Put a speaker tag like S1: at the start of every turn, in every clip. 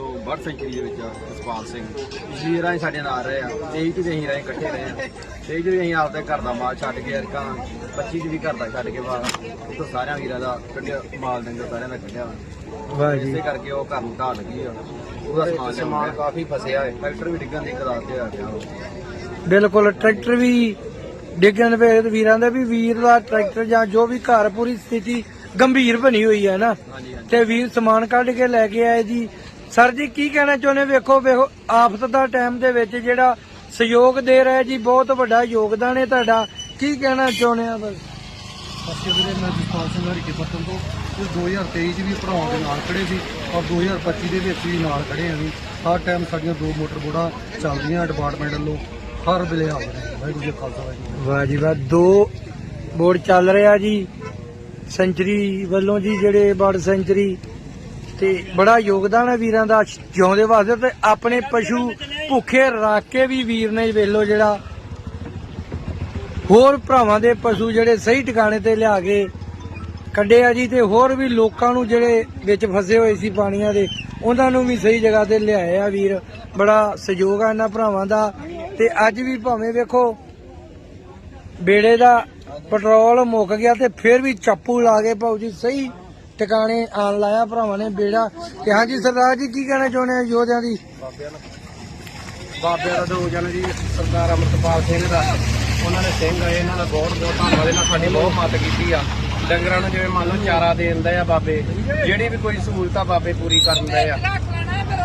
S1: ਤੋਂ bird sanctuary ਦੇ ਵਿੱਚ ਜਸਪਾਲ ਸਿੰਘ। ਪਿਛਲੀ ਰਾਹੀਂ ਸਾਡੇ ਨਾਲ ਰਹੇ ਆ। 23 ਚ ਵੀ ਅਸੀਂ ਰਹੇ ਇਕੱਠੇ ਰਹੇ ਆ। 23 ਚ ਵੀ ਅਸੀਂ ਆਪਦੇ ਘਰ ਦਾ ਮਾਲ ਛੱਡ ਕੇ ਅਰਕਾਂ 25 ਚ ਵੀ ਘਰ ਦਾ ਛੱਡ ਕੇ ਬਾਹਰ ਉੱਥੋਂ ਸਾਰਿਆਂ ਵੀਰਾਂ ਦਾ ਕੱਢਿਆ ਮਾਲ ਡੰਗਰ ਸਾਰਿਆਂ ਦਾ ਕੱਢਿਆ।
S2: ਵਾਹ
S1: ਇਸੇ ਕਰਕੇ ਉਹ ਘਰ ਨੂੰ ਢਾਹ ਲੱਗੀ ਆ। ਉਹਦਾ ਸਮਾਨ ਸਮਾਨ ਕਾਫੀ ਫਸਿਆ ਹੈ। ਟਰੈਕਟਰ ਵੀ ਡਿੱਗਣ ਦੀ ਕਦਾਰ ਤੇ ਆ ਗਿਆ
S2: ਬਿਲਕੁਲ ਟਰੈਕਟਰ ਵੀ ਡਿੱਗਣ ਵੇ ਵੀਰਾਂ ਦੇ ਵੀ ਵੀਰ ਦਾ ਟਰੈਕਟਰ ਜਾਂ ਜੋ ਵੀ ਘਰ ਪੂਰੀ ਸਥਿਤੀ ਗੰਭੀਰ ਬਣੀ ਹੋਈ ਹੈ ਨਾ। ਤੇ ਵੀਰ ਸਮਾਨ ਕੱਢ ਕੇ ਲੈ ਕੇ ਆਏ ਜੀ। ਸਰ ਜੀ ਕੀ ਕਹਿਣਾ ਚਾਹੁੰਦੇ ਵੇਖੋ ਵੇਖੋ ਆਫਤ ਦਾ ਟਾਈਮ ਦੇ ਵਿੱਚ ਜਿਹੜਾ ਸਹਿਯੋਗ ਦੇ ਰਿਹਾ ਜੀ ਬਹੁਤ ਵੱਡਾ ਯੋਗਦਾਨ ਹੈ ਤੁਹਾਡਾ। ਕੀ ਕਹਿਣਾ ਚਾਹੁੰਦੇ ਆ ਬਸ?
S3: ਅਸੀਂ ਵੀਰੇ ਮੈਂ ਜਸਪਾਲ ਸਿੰਘ ਹਰੀਕੇ ਪੱਤਨ ਤੋਂ ਇਹ 2023 ਚ ਵੀ ਭਰਾਵਾਂ ਦੇ ਨਾਲ ਖੜੇ ਸੀ ਔਰ 2025 ਦੇ ਵਿੱਚ ਵੀ ਨਾਲ ਖੜੇ ਆਂ ਵੀ ਹਰ ਟਾਈਮ ਸਾਡੀਆਂ ਦੋ ਮੋਟਰ ਬੋੜਾਂ ਚੱਲਦੀਆਂ ਡਿਪਾਰਟਮੈਂਟ ਵੱਲੋਂ ਹਰ ਵੇਲੇ ਵਾਹਿਗੁਰੂ ਜੀ ਕਾ ਖਾਲਸਾ ਵਾਹਿਗੁਰੂ ਜੀ ਕੀ
S2: ਵਾਹ ਜੀ ਵਾਹ ਦੋ ਬੋਰਡ ਚੱਲ ਰਿਹਾ ਜੀ। ਸੈਂਚਰੀ ਵੱਲੋਂ ਜੀ ਜਿਹੜੇ ਬਰਡ ਸੈਂਚਰੀ ਤੇ ਬੜਾ ਯੋਗਦਾਨ ਹੈ ਵੀਰਾਂ ਦਾ, ਜਿਉਂਦੇ ਵਾਸਤੇ ਤੇ ਆਪਣੇ ਪਸ਼ੂ ਭੁੱਖੇ ਰੱਖ ਕੇ ਵੀ ਵੀਰ ਨੇ ਵੇਲੋ ਜਿਹੜਾ। ਹੋਰ ਭਰਾਵਾਂ ਦੇ ਪਸ਼ੂ ਜਿਹੜੇ ਸਹੀ ਟਿਕਾਣੇ ਤੇ ਲਿਆ ਕੇ ਕੱਢੇ ਆ ਜੀ ਤੇ ਹੋਰ ਵੀ ਲੋਕਾਂ ਨੂੰ ਜਿਹੜੇ ਵਿੱਚ ਫਸੇ ਹੋਏ ਸੀ ਪਾਣੀਆਂ ਦੇ, ਉਹਨਾਂ ਨੂੰ ਵੀ ਸਹੀ ਜਗ੍ਹਾ ਤੇ ਲਿਆਏ ਆ ਵੀਰ। ਬੜਾ ਸਹਿਯੋਗ ਆ ਇਹਨਾਂ ਭਰਾਵਾਂ ਦਾ। ਤੇ ਅੱਜ ਵੀ ਭਾਵੇਂ ਵੇਖੋ, ਬੇੜੇ ਦਾ ਪੈਟਰੋਲ ਮੁੱਕ ਗਿਆ ਤੇ ਫਿਰ ਵੀ ਚਾਪੂ ਲਾ ਕੇ ਭਾਉ ਜੀ ਸਹੀ ਟਿਕਾਣੇ ਆਣ ਲਾਇਆ ਭਰਾਵਾਂ ਨੇ ਬੇੜਾ ਤੇ ਹਾਂਜੀ ਸਰਦਾਰ ਜੀ ਕੀ ਕਹਿਣਾ ਚਾਹੁੰਦੇ ਆ ਯੋਧਿਆਂ ਦੀ?
S1: ਬਾਬਿਆਂ ਦਾ ਦੋ ਜਨ ਜੀ ਸਰਦਾਰ ਅਮਰਤਪਾਲ ਸਿੰਘ ਦਾ। ਉਹਨਾਂ ਨੇ ਸਿੰਘ ਆਏ ਇਹਨਾਂ ਦਾ ਬਹੁਤ ਬਹੁਤ ਧੰਨਵਾਦ ਇਹਨਾਂ ਸਾਡੀ ਬਹੁਤ ਮਦਦ ਕੀਤੀ ਆ। ਡੰਗਰਾਂ ਨੂੰ ਜਿਵੇਂ ਮੰਨ ਲਓ ਚਾਰਾ ਦੇ ਦਿੰਦੇ ਆ ਬਾਬੇ ਜਿਹੜੀ ਵੀ ਕੋਈ ਸਹੂਲਤ ਆ ਬਾਬੇ ਪੂਰੀ ਕਰਨ ਦੇ ਆ।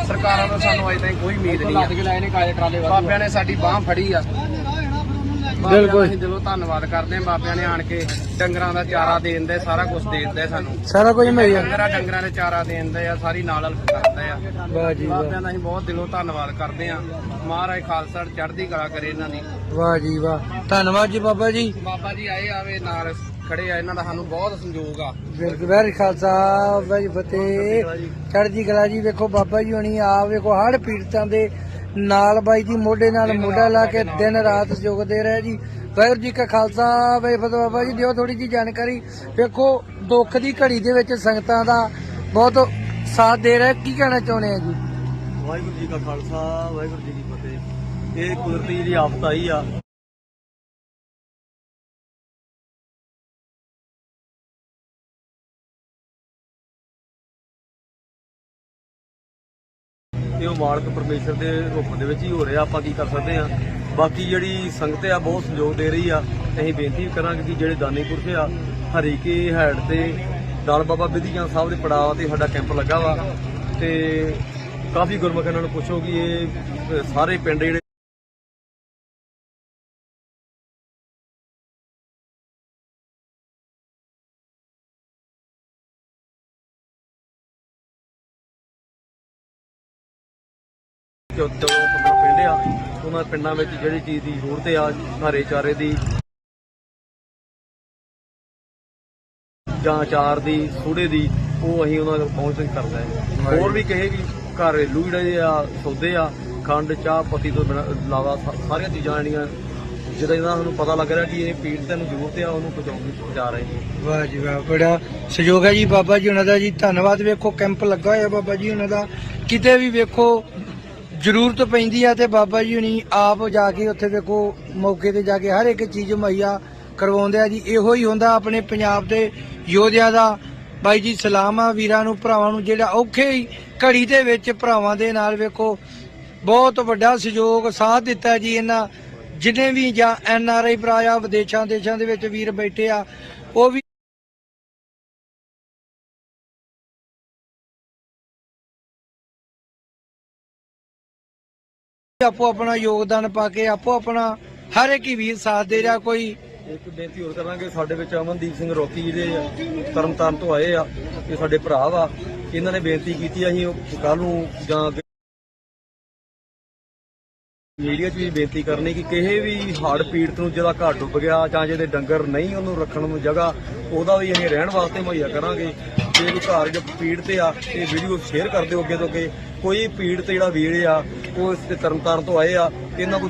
S1: ਸਰਕਾਰਾਂ ਤੋਂ ਸਾਨੂੰ ਅਜੇ ਤਾਈਂ ਕੋਈ ਉਮੀਦ ਨਹੀਂ ਆ। ਬਾਬਿਆਂ ਨੇ ਸਾਡੀ ਬਾਹ ਫੜੀ ਆ।
S2: ਬਿਲਕੁਲ।
S1: ਅਸੀਂ ਦਿਲੋਂ ਧੰਨਵਾਦ ਕਰਦੇ ਆ ਬਾਬਿਆਂ ਨੇ ਆਣ ਕੇ ਡੰਗਰਾਂ ਦਾ ਚਾਰਾ ਦੇ ਦਿੰਦੇ ਸਾਰਾ ਕੁਝ ਦੇ ਦਿੰਦੇ ਸਾਨੂੰ।
S2: ਸਾਰਾ ਕੁਝ ਮਿਲ ਗਿਆ।
S1: ਡੰਗਰਾਂ ਡੰਗਰਾਂ ਦੇ ਚਾਰਾ ਦੇ ਦਿੰਦੇ ਆ ਸਾਰੀ ਨਾਲ ਹੈਲਪ ਕਰਦੇ ਆ।
S2: ਵਾਹ ਜੀ ਵਾਹ।
S1: ਬਾਬਿਆਂ ਦਾ ਅਸੀਂ ਬਹੁਤ ਦਿਲੋਂ ਧੰਨਵਾਦ ਕਰਦੇ ਆ ਮਹਾਰਾਜ ਖਾਲਸਾ ਚੜ੍ਹਦੀ ਕਲਾ ਕਰੇ ਇਹਨਾਂ ਦੀ।
S2: ਵਾਹ ਜੀ ਵਾਹ। ਧੰਨਵਾਦ ਜੀ ਬਾਬਾ ਜੀ।
S1: ਬਾਬਾ ਜੀ ਆਏ ਆਵੇ ਨਾਲ ਖੜੇ ਆ ਇਹਨਾਂ ਦਾ ਸਾਨੂੰ ਬਹੁਤ ਸੰਯੋਗ ਆ।
S2: ਬਿਲਕੁਲ। ਵੈਰੀ ਖਾਲਸਾ ਵੈਰੀ ਫਤਿਹ। ਚੜ੍ਹਦੀ ਕਲਾ ਜੀ ਵੇਖੋ ਬਾਬਾ ਜੀ ਹੁਣੀ ਆ ਵੇਖੋ ਹੜ ਪੀੜਤਾਂ ਦੇ ਨਾਲ ਬਾਈ ਜੀ ਮੋਢੇ ਨਾਲ ਮੋਢਾ ਲਾ ਕੇ ਦਿਨ ਰਾਤ ਸਹਿਯੋਗ ਦੇ ਰਹੇ ਜੀ। ਵਾਹਿਗੁਰੂ ਜੀ ਕਾ ਖਾਲਸਾ ਵੈਰੀ ਫਤਿਹ। ਬਾਬਾ ਜੀ ਦਿਓ ਥੋੜੀ ਜੀ ਜਾਣਕਾਰੀ। ਵੇਖੋ ਦੁੱਖ ਦੀ ਘੜੀ ਦੇ ਵਿੱਚ ਸੰਗਤਾਂ ਦਾ ਬਹੁਤ ਸਾਥ ਦੇ ਰਿਹਾ। ਕੀ ਕਹਿਣਾ ਚਾਹੁੰਦੇ ਆ ਜੀ?
S3: ਵਾਹਿਗੁਰੂ ਜੀ ਕਾ ਖਾਲਸਾ ਵਾਹਿਗੁਰੂ ਜੀ ਕੀ ਫਤਿਹ। ਇਹ ਕੁਦਰਤੀ ਜਿਹੜੀ ਆਫਤ ਆਈ ਆ। ਇਹ ਉਹ ਮਾਲਕ ਪਰਮੇਸ਼ਰ ਦੇ ਹੁਕਮ ਦੇ ਵਿੱਚ ਹੀ ਹੋ ਰਿਹਾ, ਆਪਾਂ ਕੀ ਕਰ ਸਕਦੇ ਆ ਬਾਕੀ ਜਿਹੜੀ ਸੰਗਤ ਆ, ਬਹੁਤ ਸਹਿਯੋਗ ਦੇ ਰਹੀ ਆ। ਅਸੀਂ ਬੇਨਤੀ ਵੀ ਕਰਾਂਗੇ ਕਿ ਜਿਹੜੇ ਦਾਨੀ ਪੁਰਸ਼ ਆ, ਹਰੀਕੇ ਹੈਡ ਤੇ ਦਲ ਬਾਬਾ ਬਿਧੀਆਂ ਸਾਹਿਬ ਦੇ ਪੜਾਅ ਤੇ ਸਾਡਾ ਕੈਂਪ ਲੱਗਾ ਵਾ। ਤੇ ਕਾਫੀ ਗੁਰਮੁਖ ਇਹਨਾਂ ਨੂੰ ਪੁੱਛੋ ਕਿ ਇਹ ਸਾਰੇ ਪਿੰਡ ਜਿਹੜੇ ਜੋ ਜੋ ਪਿੰਡ ਆ ਉਹਨਾਂ ਪਿੰਡਾਂ ਵਿੱਚ ਜਿਹੜੀ ਚੀਜ਼ ਦੀ ਜ਼ਰੂਰਤ ਆ ਹਰੇ ਚਾਰੇ ਦੀ ਜਾਂ ਅਚਾਰ ਦੀ ਸੂੜੇ ਦੀ ਉਹ ਅਸੀਂ ਉਹਨਾਂ ਤੱਕ ਪਹੁੰਚ ਕਰਦਾ ਹੈ। ਹੋਰ ਵੀ ਕਹੇ ਵੀ ਘਰੇਲੂ ਜਿਹੜੇ ਆ ਸੌਦੇ ਆ ਖੰਡ ਚਾਹ ਪੱਤੀ ਤੋਂ ਬਿਨਾਂ ਇਲਾਵਾ ਸਾਰੀਆਂ ਚੀਜ਼ਾਂ ਜਿਹੜੀਆਂ ਜਿਹਦਾ ਜਿਹਦਾ ਸਾਨੂੰ ਪਤਾ ਲੱਗ ਰਿਹਾ ਕਿ ਇਹ ਪੀੜਤਾਂ ਨੂੰ ਜ਼ਰੂਰਤ ਆ ਉਹਨੂੰ ਪਹੁੰਚਾਉਣ ਦੀ ਪਹੁੰਚਾ ਰਹੇ ਨੇ
S2: ਵਾਹ ਜੀ ਵਾਹ ਬੜਾ ਸਹਿਯੋਗ ਹੈ ਜੀ ਬਾਬਾ ਜੀ ਉਹਨਾਂ ਦਾ ਜੀ। ਧੰਨਵਾਦ ਵੇਖੋ ਕੈਂਪ ਲੱਗਾ ਹੋਇਆ ਬਾਬਾ ਜੀ ਉਹਨਾਂ ਦਾ। ਕਿਤੇ ਵੀ ਵੇਖੋ ਜ਼ਰੂਰਤ ਪੈਂਦੀ ਆ ਤੇ ਬਾਬਾ ਜੀ ਹੁਣੀ ਆਪ ਜਾ ਕੇ ਉੱਥੇ ਵੇਖੋ ਮੌਕੇ ਤੇ ਜਾ ਕੇ ਹਰ ਇੱਕ ਚੀਜ਼ ਮੁਹੱਈਆ ਕਰਵਾਉਂਦੇ ਆ ਜੀ। ਇਹੋ ਹੀ ਹੁੰਦਾ ਆਪਣੇ ਪੰਜਾਬ ਦੇ ਯੋਧਿਆਂ ਦਾ। ਬਾਈ ਜੀ, ਸਲਾਮ ਆ ਵੀਰਾਂ ਨੂੰ, ਭਰਾਵਾਂ ਨੂੰ, ਜਿਹੜਾ ਔਖੇ ਹੀ ਘੜੀ ਦੇ ਵਿੱਚ ਭਰਾਵਾਂ ਦੇ ਨਾਲ ਵੇਖੋ, ਬਹੁਤ ਵੱਡਾ ਸਹਿਯੋਗ, ਸਾਥ ਦਿੱਤਾ ਜੀ ਇਹਨਾਂ। ਜਿਨੇ ਵੀ ਜਾਂ ਐਨ ਆਰ ਆਈ ਭਰਾ ਆ ਵਿਦੇਸ਼ਾਂ ਦੇਸ਼ਾਂ ਦੇ ਵਿੱਚ ਵੀਰ ਬੈਠੇ ਆ, ਉਹ ਵੀ ਆਪੋ ਆਪਣਾ ਯੋਗਦਾਨ ਪਾ ਕੇ ਆਪੋ ਆਪਣਾ ਹਰ ਇੱਕ ਹੀ ਵੀਰ ਸਾਥ ਦੇ ਰਿਹਾ, ਕੋਈ
S3: ਇੱਕ ਬੇਨਤੀ ਹੋਰ ਕਰਾਂਗੇ, ਸਾਡੇ ਵਿੱਚ ਅਮਨਦੀਪ ਸਿੰਘ ਰੋਕੀ ਜਿਹੜੇ ਤਰਨਤਾਰਨ ਤੋਂ ਆਏ ਆ, ਇਹ ਸਾਡੇ ਭਰਾ ਵਾ। ਇਹਨਾਂ ਨੇ ਬੇਨਤੀ ਕੀਤੀ ਆ, ਅਸੀਂ ਕੱਲ ਨੂੰ ਜਾਂ ਮੀਡੀਆ 'ਚ ਵੀ ਬੇਨਤੀ ਕਰਨੀ ਕਿ ਕਿਸੇ ਵੀ ਹੜ੍ਹ ਪੀੜਤ ਨੂੰ ਜਿਹਦਾ ਘਰ ਡੁੱਬ ਗਿਆ ਜਾਂ ਜਿਹਦੇ ਡੰਗਰ ਨਹੀਂ ਉਹਨੂੰ ਰੱਖਣ ਨੂੰ ਜਗ੍ਹਾ, ਉਹਦਾ ਵੀ ਅਸੀਂ ਰਹਿਣ ਵਾਸਤੇ ਮੁਹੱਈਆ ਕਰਾਂਗੇ। ਜੇ ਕੋਈ ਘਰ ਜ ਪੀੜਤ ਆ, ਇਹ ਵੀਡੀਓ ਸ਼ੇਅਰ ਕਰ ਦਿਓ ਅੱਗੇ ਤੋਂ ਅੱਗੇ। ਕੋਈ ਪੀੜਤ ਜਿਹੜਾ ਵੀਰ ਆ ਉਹ ਇਸ ਤੇ ਤਰਨਤਾਰਨ ਤੋਂ ਆਏ ਆ ਇਹਨਾਂ ਕੋਲ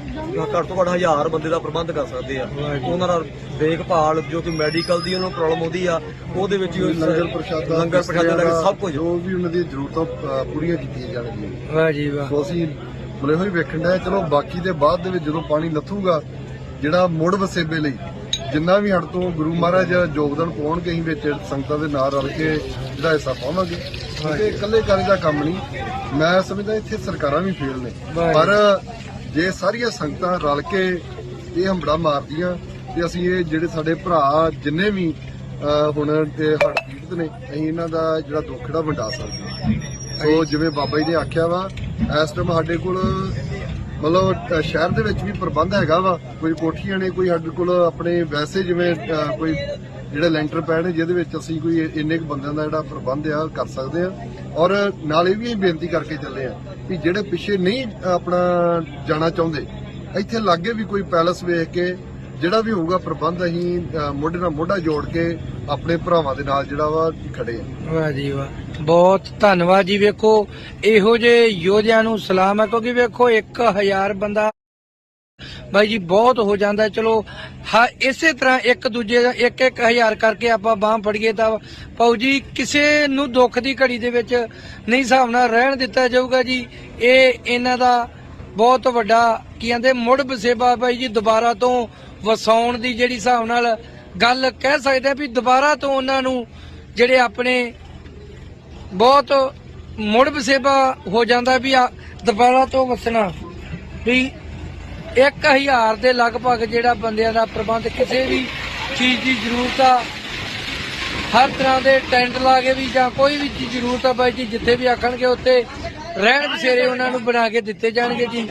S3: ਘੱਟ ਤੋਂ ਘੱਟ ਹਜ਼ਾਰ ਬੰਦੇ ਦਾ ਪ੍ਰਬੰਧ ਕਰ ਸਕਦੇ ਆ। ਉਹਨਾਂ ਦਾ ਦੇਖਭਾਲ ਜੋ ਕਿ ਮੈਡੀਕਲ ਦੀ ਉਹਨਾਂ ਨੂੰ ਪ੍ਰੋਬਲਮ ਆਉਂਦੀ ਆ ਉਹਦੇ ਵਿੱਚ
S4: ਲੰਗਰ ਪ੍ਰਸ਼ਾਦਾ
S3: ਲੰਗਰ ਪ੍ਰਸ਼ਾਦਾ ਕੇ ਸਭ ਕੁਝ।
S4: ਜੋ ਵੀ ਉਹਨਾਂ ਦੀਆਂ ਜ਼ਰੂਰਤਾਂ ਪੂਰੀਆਂ ਕੀਤੀਆਂ ਜਾਣਗੀਆਂ।
S2: ਵਾਹ ਜੀ ਵਾਹ।
S4: ਸੋ ਅਸੀਂ ਮਲੇ ਹੋਈ ਵੇਖਣ ਦਾ ਚਲੋ ਬਾਕੀ ਦੇ ਬਾਅਦ ਦੇ ਵਿੱਚ ਜਦੋਂ ਪਾਣੀ ਲੱਥੂਗਾ ਜਿਹੜਾ ਮੁੜ ਵਸੇਬੇ ਲਈ ਜਿੰਨਾ ਵੀ ਹੜ ਤੋਂ ਗੁਰੂ ਮਹਾਰਾਜ ਯੋਗਦਾਨ ਪਾਉਣਗੇ ਅਸੀਂ ਵਿੱਚ ਸੰਗਤਾਂ ਦੇ ਨਾਲ ਰਲ ਕੇ ਜਿਹੜਾ ਹਿੱਸਾ ਪਾਵਾਂਗੇ। ਕਿਉਂਕਿ ਇਕੱਲੇ ਕਰੇ ਦਾ ਕੰਮ ਨਹੀਂ ਮੈਂ ਸਮਝਦਾ ਇੱਥੇ ਸਰਕਾਰਾਂ ਵੀ ਫੇਲ ਨੇ। ਪਰ ਜੇ ਸਾਰੀਆਂ ਸੰਗਤਾਂ ਰਲ ਕੇ ਇਹ ਹੰਬੜਾ ਮਾਰਦੀਆਂ ਤੇ ਅਸੀਂ ਇਹ ਜਿਹੜੇ ਸਾਡੇ ਭਰਾ ਜਿੰਨੇ ਵੀ ਹੁਣ ਤੇ ਪੀੜਤ ਨੇ ਅਸੀਂ ਇਹਨਾਂ ਦਾ ਜਿਹੜਾ ਦੁੱਖ ਜਿਹੜਾ ਵੰਡਾ ਸਕਦੇ। ਸੋ ਜਿਵੇਂ ਬਾਬਾ ਜੀ ਨੇ ਆਖਿਆ ਵਾ ਇਸ ਟਾਈਮ ਸਾਡੇ ਕੋਲ ਮਤਲਬ ਸ਼ਹਿਰ ਦੇ ਵਿੱਚ ਵੀ ਪ੍ਰਬੰਧ ਹੈਗਾ ਵਾ ਕੋਈ ਕੋਠੀਆਂ ਨੇ ਕੋਈ ਸਾਡੇ ਕੋਲ ਆਪਣੇ ਵੈਸੇ ਜਿਵੇਂ ਕੋਈ ਜਿਹੜੇ ਲੈਂਟਰ ਪੈ ਨੇ, ਜਿਹਦੇ ਵਿੱਚ ਅਸੀਂ ਕੋਈ ਇੰਨੇ ਕੁ ਬੰਦਿਆਂ ਦਾ ਜਿਹੜਾ ਪ੍ਰਬੰਧ ਆ, ਕਰ ਸਕਦੇ ਆ। ਔਰ ਨਾਲ ਇਹ ਵੀ ਬੇਨਤੀ ਕਰਕੇ ਚੱਲੇ ਆ ਕਿ ਜਿਹੜੇ ਪਿੱਛੇ ਨਹੀਂ ਆਪਣਾ ਜਾਣਾ ਚਾਹੁੰਦੇ, ਇੱਥੇ ਲਾਗੇ ਵੀ ਕੋਈ ਪੈਲਸ ਵੇਖ ਕੇ, ਜਿਹੜਾ ਵੀ ਹੋਊਗਾ ਪ੍ਰਬੰਧ ਅਸੀਂ ਮੋਢੇ ਨਾਲ ਮੋਢਾ ਜੋੜ ਕੇ ਆਪਣੇ ਭਰਾਵਾਂ ਦੇ ਨਾਲ ਜਿਹੜਾ ਵਾ ਖੜੇ ਆ।
S2: ਵਾਹ ਜੀ ਵਾਹ। ਬਹੁਤ ਧੰਨਵਾਦ ਜੀ, ਵੇਖੋ, ਇਹੋ ਜਿਹੇ ਯੋਧਿਆਂ ਨੂੰ ਸਲਾਮ ਹੈ ਕਿਉਂਕਿ ਵੇਖੋ 1000 ਬੰਦਾ ਬਾਈ ਜੀ, ਬਹੁਤ ਹੋ ਜਾਂਦਾ ਚਲੋ, ਹਾਂ, ਇਸੇ ਤਰ੍ਹਾਂ ਇੱਕ ਦੂਜੇ ਦਾ ਇੱਕ ਇੱਕ ਹਜ਼ਾਰ ਕਰਕੇ ਆਪਾਂ ਬਾਹ ਫੜੀਏ ਤਾਂ ਪਾਉ ਜੀ, ਕਿਸੇ ਨੂੰ ਦੁੱਖ ਦੀ ਘੜੀ ਦੇ ਵਿੱਚ ਨਹੀਂ ਹਿਸਾਬ ਨਾਲ ਰਹਿਣ ਦਿੱਤਾ ਜਾਊਗਾ ਜੀ। ਇਹ ਇਹਨਾਂ ਦਾ ਬਹੁਤ ਵੱਡਾ ਕੀ ਕਹਿੰਦੇ, ਮੁੜ ਬਸੇਬਾ ਬਾਈ ਜੀ, ਦੁਬਾਰਾ ਤੋਂ ਵਸਾਉਣ ਦੀ ਜਿਹੜੀ ਹਿਸਾਬ ਨਾਲ ਗੱਲ ਕਹਿ ਸਕਦੇ ਆ ਵੀ ਦੁਬਾਰਾ ਤੋਂ ਉਹਨਾਂ ਨੂੰ ਜਿਹੜੇ ਆਪਣੇ ਬਹੁਤ ਮੁੜ ਬਸੇਬਾ ਹੋ ਜਾਂਦਾ ਵੀ ਆ, ਦੁਬਾਰਾ ਤੋਂ ਵਸਣਾ। ਵੀ 1000 ਦੇ ਲਗਭਗ ਜਿਹੜਾ ਬੰਦਿਆਂ ਦਾ ਪ੍ਰਬੰਧ, ਕਿਸੇ ਵੀ ਚੀਜ਼ ਦੀ ਜ਼ਰੂਰਤ ਆ, ਹਰ ਤਰ੍ਹਾਂ ਦੇ ਟੈਂਟ ਲਾ ਕੇ ਵੀ ਜਾਂ ਕੋਈ ਵੀ ਚੀਜ਼ ਜ਼ਰੂਰਤ ਆ ਬਾਈ ਜੀ, ਜਿੱਥੇ ਵੀ ਆਖਣਗੇ ਉੱਥੇ ਰਹਿਣ ਬਸੇਰੇ ਉਹਨਾਂ ਨੂੰ ਬਣਾ ਕੇ ਦਿੱਤੇ ਜਾਣਗੇ ਜੀ।